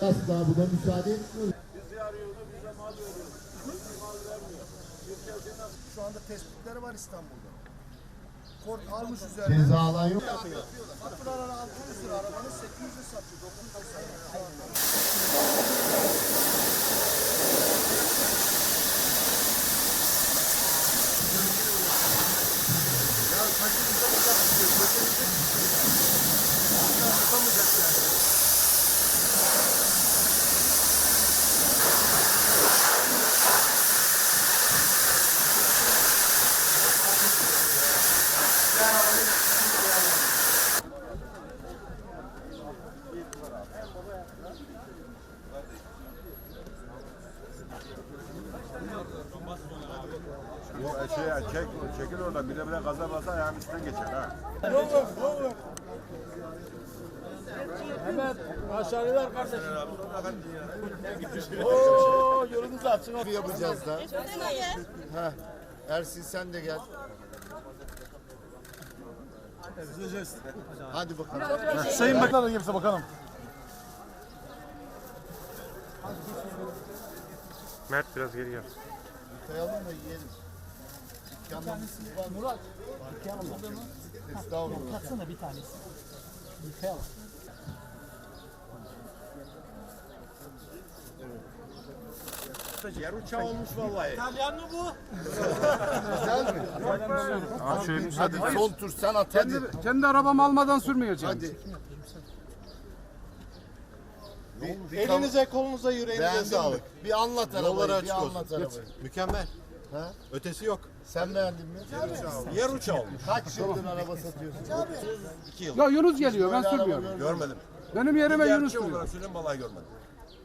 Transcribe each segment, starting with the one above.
Asla buna müsaade etmiyoruz. Şu anda tespitleri var İstanbul'da. Kort almış üzerine. Ceza alan yok. Faturaları 600 lira arabanın 800 lira satıyor. 900 lira satıyor. Bu şey ya, çek, çekil oradan bir de bile gaza basa ayağın üstünden geçer ha. Bir yapacağız da. Heh. Ersin sen de gel. Hadi bakalım. Sayın Bakanım kimse bakalım. Mert biraz geri gel. Koyalım da yiyelim. Dükkandan var mı? Murat. Estağfurullah. Katsana bir tanesi. Yıkayalım. Yer uçağı olmuş vallahi. İtalyan mı bu? Güzel mi? Abi şöyle müsaade Hadi son tur sen at hadi. Kendi arabamı almadan sürmeyeceğim. Hadi. Bir, bir Elinize kolunuza yüreğinize sağlık. Bir anlat arabayı. Yolları bir açık olsun. anlat arabayı. Mükemmel. Ha? Ötesi yok. Sen beğendin mi? Yer uçağı olmuş. Kaç yıldır araba satıyorsun? Ya Yunus geliyor ben sürmüyorum. görmedim. Benim yerime Yunus Gerçek sürüyor. olarak söyleyeyim vallahi görmedim.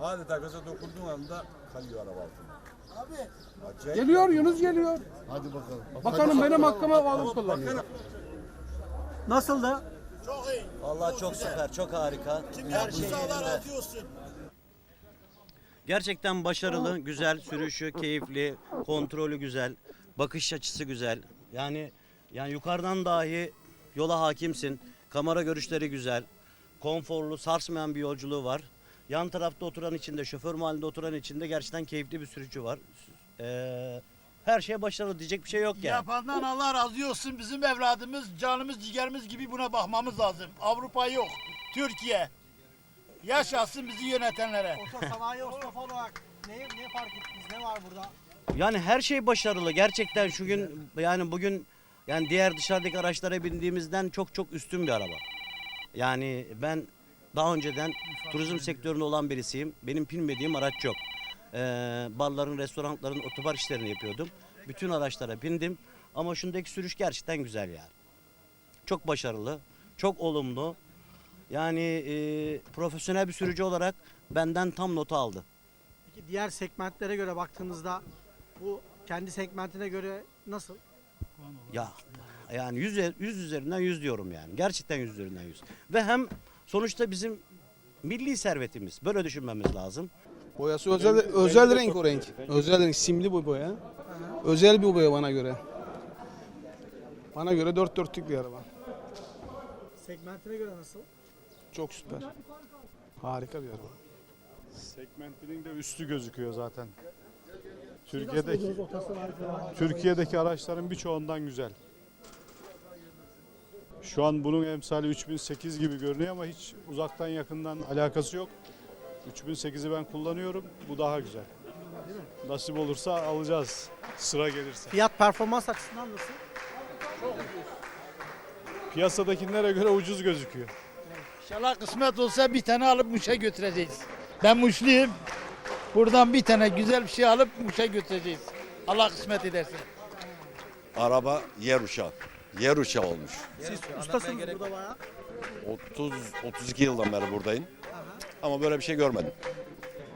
Adeta gaza dokunduğun anda kalıyor araba altında. Abi. Acayip. Geliyor Yunus geliyor. Hadi bakalım. Bakanım benim hakkımı alıp kullanıyor. Nasıl da? Vallahi çok süper, çok harika. Her şey yerinde. Gerçekten başarılı, güzel, sürüşü keyifli, kontrolü güzel, bakış açısı güzel. Yani yani yukarıdan dahi yola hakimsin. Kamera görüşleri güzel. Konforlu, sarsmayan bir yolculuğu var. Yan tarafta oturan içinde, şoför mahallinde oturan içinde gerçekten keyifli bir sürücü var. Ee, her şeye başarılı diyecek bir şey yok yani. Yapandan Allah razı olsun. Bizim evladımız, canımız, ciğerimiz gibi buna bakmamız lazım. Avrupa yok. Türkiye. Yaşasın bizi yönetenlere. Oto sanayi Mustafa olarak ne, ne fark ettiniz? Ne var burada? Yani her şey başarılı. Gerçekten şu gün yani bugün yani diğer dışarıdaki araçlara bindiğimizden çok çok üstün bir araba. Yani ben daha önceden turizm sektöründe olan birisiyim. Benim bilmediğim araç yok. Ee, barların, restoranların otobar işlerini yapıyordum. Bütün araçlara bindim. Ama şundaki sürüş gerçekten güzel yani. Çok başarılı, çok olumlu. Yani e, profesyonel bir sürücü olarak benden tam notu aldı. Peki diğer segmentlere göre baktığınızda bu kendi segmentine göre nasıl? Ya yani 100, 100 üzerinden 100 diyorum yani. Gerçekten 100 üzerinden 100. Ve hem sonuçta bizim milli servetimiz. Böyle düşünmemiz lazım. Boyası özel özel renk o renk. Özel renk simli bu boya. Özel bir boya bana göre. Bana göre dört dörtlük bir araba. Segmentine göre nasıl? Çok süper. Harika bir araba. Segmentinin de üstü gözüküyor zaten. Türkiye'deki Türkiye'deki araçların birçoğundan güzel. Şu an bunun emsali 3008 gibi görünüyor ama hiç uzaktan yakından alakası yok. 3008'i ben kullanıyorum. Bu daha güzel. Nasip olursa alacağız. Sıra gelirse. Fiyat performans açısından nasıl? Piyasadakilere göre ucuz gözüküyor. İnşallah kısmet olsa bir tane alıp Muş'a götüreceğiz. Ben Muşluyum. Buradan bir tane güzel bir şey alıp Muş'a götüreceğiz. Allah kısmet ederse. Araba yer uçağı. Yer uçağı olmuş. Siz ustasınız burada bayağı. 30 32 yıldan beri buradayım. Ama böyle bir şey görmedim.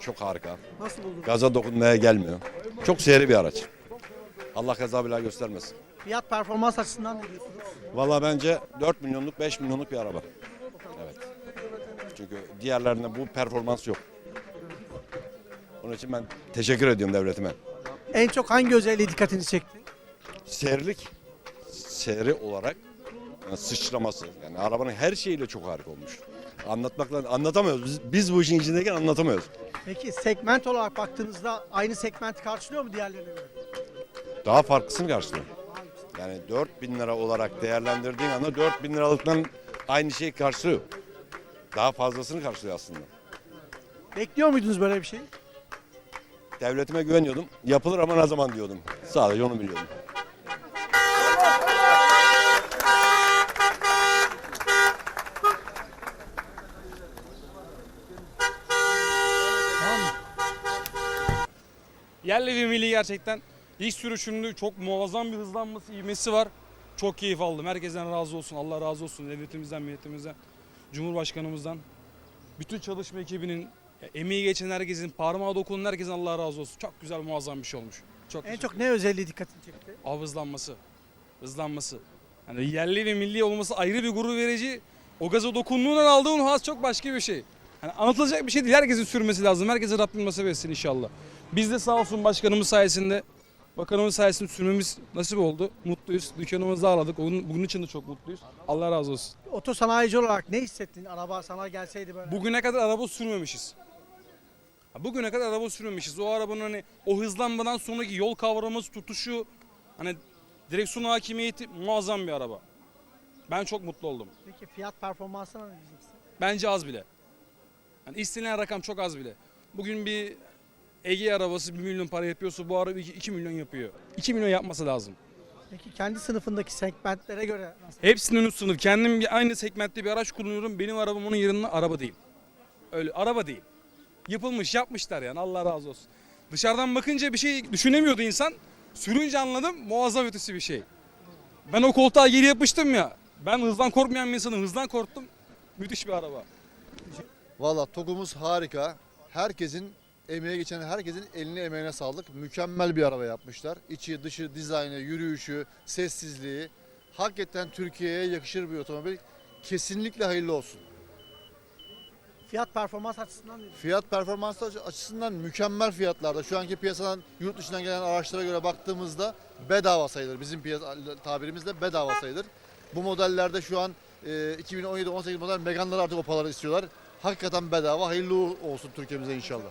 Çok harika. Nasıl buldunuz? Gaza dokunmaya gelmiyor. Çok seri bir araç. Allah kaza bela göstermesin. Fiyat performans açısından ne diyorsunuz? Valla bence 4 milyonluk 5 milyonluk bir araba. Evet. Çünkü diğerlerinde bu performans yok. Onun için ben teşekkür ediyorum devletime. En çok hangi özelliği dikkatinizi çekti? Serilik, seri olarak yani sıçraması. Yani arabanın her şeyiyle çok harika olmuş. Anlatmakla anlatamıyoruz. Biz, biz bu işin içindeyken anlatamıyoruz. Peki segment olarak baktığınızda aynı segmenti karşılıyor mu diğerlerine göre? Daha farklısını karşılıyor. Yani 4000 lira olarak değerlendirdiğin anda 4000 liralıktan aynı şeyi karşılıyor. Daha fazlasını karşılıyor aslında. Bekliyor muydunuz böyle bir şey? Devletime güveniyordum. Yapılır ama ne zaman diyordum. Sadece onu biliyordum. Yerli ve milli gerçekten ilk sürüşümlü çok muazzam bir hızlanması, ivmesi var. Çok keyif aldım. Herkesten razı olsun. Allah razı olsun. Devletimizden, milletimizden, Cumhurbaşkanımızdan. Bütün çalışma ekibinin, emeği geçen herkesin, parmağı dokunan herkesin Allah razı olsun. Çok güzel, muazzam bir şey olmuş. Çok En çok ne özelliği dikkatini çekti? Av hızlanması. Hızlanması. Yani yerli ve milli olması ayrı bir gurur verici. O gaza dokunduğundan aldığın haz çok başka bir şey. Yani anlatılacak bir şey değil. Herkesin sürmesi lazım. Herkese Rabbim nasip etsin inşallah. Biz de sağ olsun başkanımız sayesinde, bakanımız sayesinde sürmemiz nasip oldu. Mutluyuz. Dükkanımızı ağladık. Onun, bunun için de çok mutluyuz. Allah razı olsun. Oto sanayici olarak ne hissettin? Araba sana gelseydi böyle. Bugüne kadar araba sürmemişiz. Bugüne kadar araba sürmemişiz. O arabanın hani o hızlanmadan sonraki yol kavraması, tutuşu, hani direksiyon hakimiyeti muazzam bir araba. Ben çok mutlu oldum. Peki fiyat performansına ne diyeceksin? Bence az bile. Yani istenilen rakam çok az bile. Bugün bir Ege arabası 1 milyon para yapıyorsa bu araba 2 milyon yapıyor. 2 milyon yapması lazım. Peki kendi sınıfındaki segmentlere göre nasıl? Hepsinin üst sınıf. Kendim bir- aynı segmentte bir araç kullanıyorum. Benim arabam onun yerine araba değil. Öyle araba değil. Yapılmış, yapmışlar yani. Allah razı olsun. Dışarıdan bakınca bir şey düşünemiyordu insan. Sürünce anladım. Muazzam ötesi bir şey. Ben o koltuğa geri yapıştım ya. Ben hızdan korkmayan bir insanım. Hızdan korktum. Müthiş bir araba. Valla TOG'umuz harika. Herkesin emeğe geçen herkesin eline emeğine sağlık. Mükemmel bir araba yapmışlar. İçi, dışı, dizaynı, yürüyüşü, sessizliği. Hakikaten Türkiye'ye yakışır bir otomobil. Kesinlikle hayırlı olsun. Fiyat performans açısından ne? Fiyat performansı açı- açısından mükemmel fiyatlarda. Şu anki piyasadan yurt dışından gelen araçlara göre baktığımızda bedava sayılır. Bizim piyasa tabirimizle bedava sayılır. Bu modellerde şu an e, 2017-18 model Megane'lar artık o paraları istiyorlar. Hakikaten bedava. Hayırlı olsun Türkiye'mize inşallah.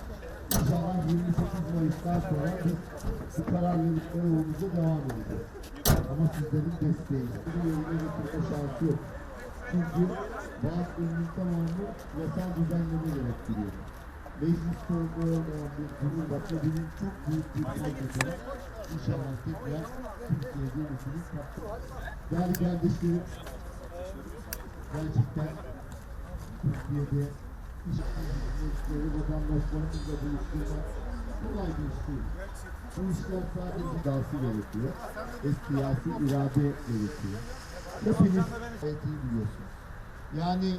28 Mayıs'tan sonra biz bu kararlılıklara yolumuza devam edeceğiz. Ama sizlerin desteğiyle. Bu yoluna getirme şansı yok. Çünkü bazı ürünün tamamı yasal düzenleme gerektiriyor. Meclis sorumlu olmayan bir ve benim çok büyük bir kaygısı. İnşallah tekrar Türkiye devletinin kaptı. Değerli kardeşlerim, gerçekten Türkiye'de işçileri, vatandaşlarımızla buluşturmak kolay bir iş değil. Bu işler sadece dansı gerekiyor ve siyasi irade gerekiyor. Hepiniz gayet biliyorsunuz. Yani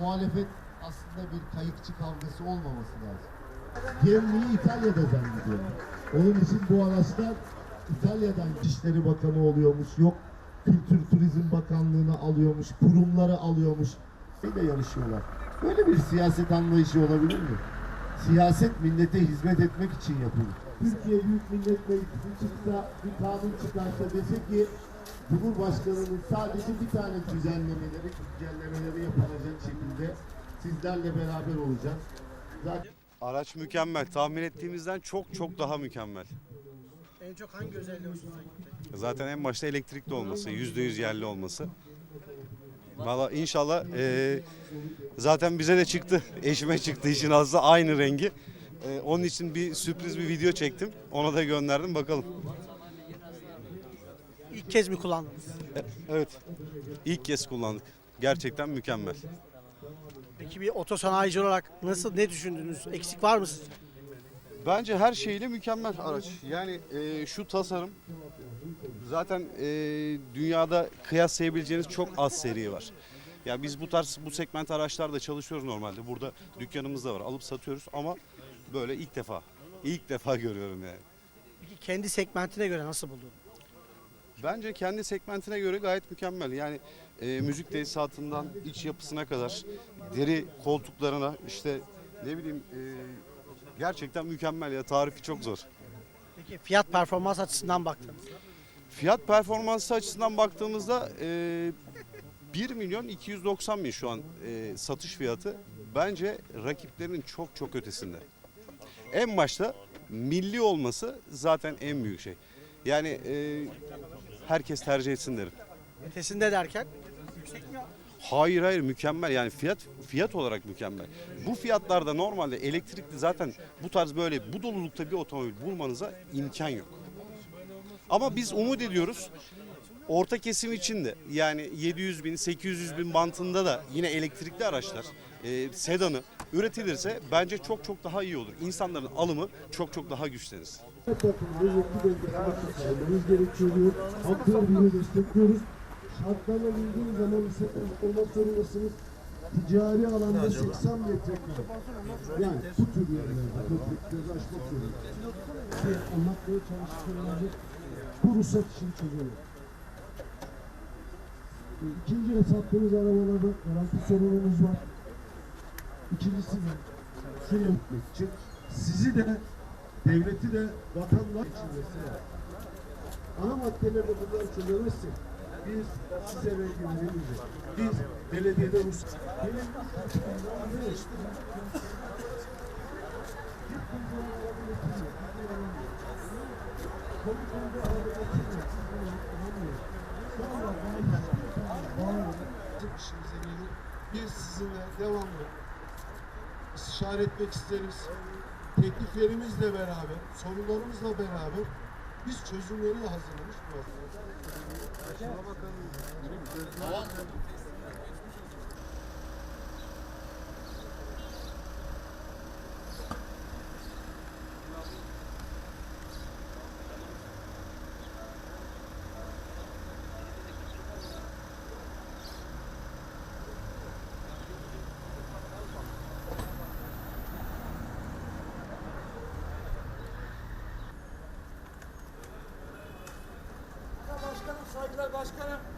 muhalefet aslında bir kayıkçı kavgası olmaması lazım. Gemliği İtalya'da zannediyorum. Onun için bu araçlar İtalya'dan İçişleri Bakanı oluyormuş. Yok Kültür Turizm Bakanlığı'nı alıyormuş. Kurumları alıyormuş. Ile yarışıyorlar. Böyle bir siyaset anlayışı olabilir mi? Siyaset millete hizmet etmek için yapılır. Türkiye Büyük Millet Meclisi çıksa, bir kanun çıkarsa dese ki Cumhurbaşkanı'nın sadece bir tane düzenlemeleri, güncellemeleri yapılacak şekilde sizlerle beraber olacağız. Zaten Araç mükemmel. Tahmin ettiğimizden çok çok daha mükemmel. En çok hangi özelliği hoşunuza gitti? Zaten en başta elektrikli olması, %100 yerli olması. Valla inşallah eee, zaten bize de çıktı. Eşime çıktı işin azı aynı rengi. Eee, onun için bir sürpriz bir video çektim. Ona da gönderdim bakalım. İlk kez mi kullandınız? Evet. İlk kez kullandık. Gerçekten mükemmel. Peki bir otosanayici olarak nasıl ne düşündünüz? Eksik var mı sizce? Bence her şeyle mükemmel araç. Yani e, şu tasarım zaten e, dünyada kıyaslayabileceğiniz çok az seri var. Ya biz bu tarz bu segment araçlarda çalışıyoruz normalde. Burada dükkanımız da var. Alıp satıyoruz ama böyle ilk defa ilk defa görüyorum yani. Peki kendi segmentine göre nasıl buldun? Bence kendi segmentine göre gayet mükemmel. Yani e, müzik tesisatından iç yapısına kadar deri koltuklarına işte ne bileyim e, gerçekten mükemmel ya tarifi çok zor. Peki fiyat performans açısından baktınız. Fiyat performansı açısından baktığımızda e, 1 milyon 290 bin şu an e, satış fiyatı. Bence rakiplerinin çok çok ötesinde. En başta milli olması zaten en büyük şey. Yani e, herkes tercih etsin derim. Ötesinde derken yüksek mi? Hayır hayır mükemmel yani fiyat fiyat olarak mükemmel. Bu fiyatlarda normalde elektrikli zaten bu tarz böyle bu dolulukta bir otomobil bulmanıza imkan yok. Ama biz umut ediyoruz. Orta kesim için de yani 700 bin 800 bin bantında da yine elektrikli araçlar e, sedanı üretilirse bence çok çok daha iyi olur. İnsanların alımı çok çok daha güçlenir. Şartlarına uygun zaman ise olmak zorundasınız. Ticari alanda 80 metrekare. Yani bu tür yerlerde göz açmak zorundasınız. Ki anlatmaya çalıştıklarımızı bu ruhsat işini çözelim. İkinci sattığımız arabalarda garanti sorunumuz var. İkincisi de şunu unutmak için sizi de devleti de vatandaş için mesela ana maddelerde bunları çözemezsek biz size vergi veremeyeceğiz. Biz belediyede ruhsat benim işimize gelir. Biz sizinle devamlı istişare etmek isteriz. Tekliflerimizle beraber, sorunlarımızla beraber biz çözümleri hazırlamış Başkanım saygılar başkanım.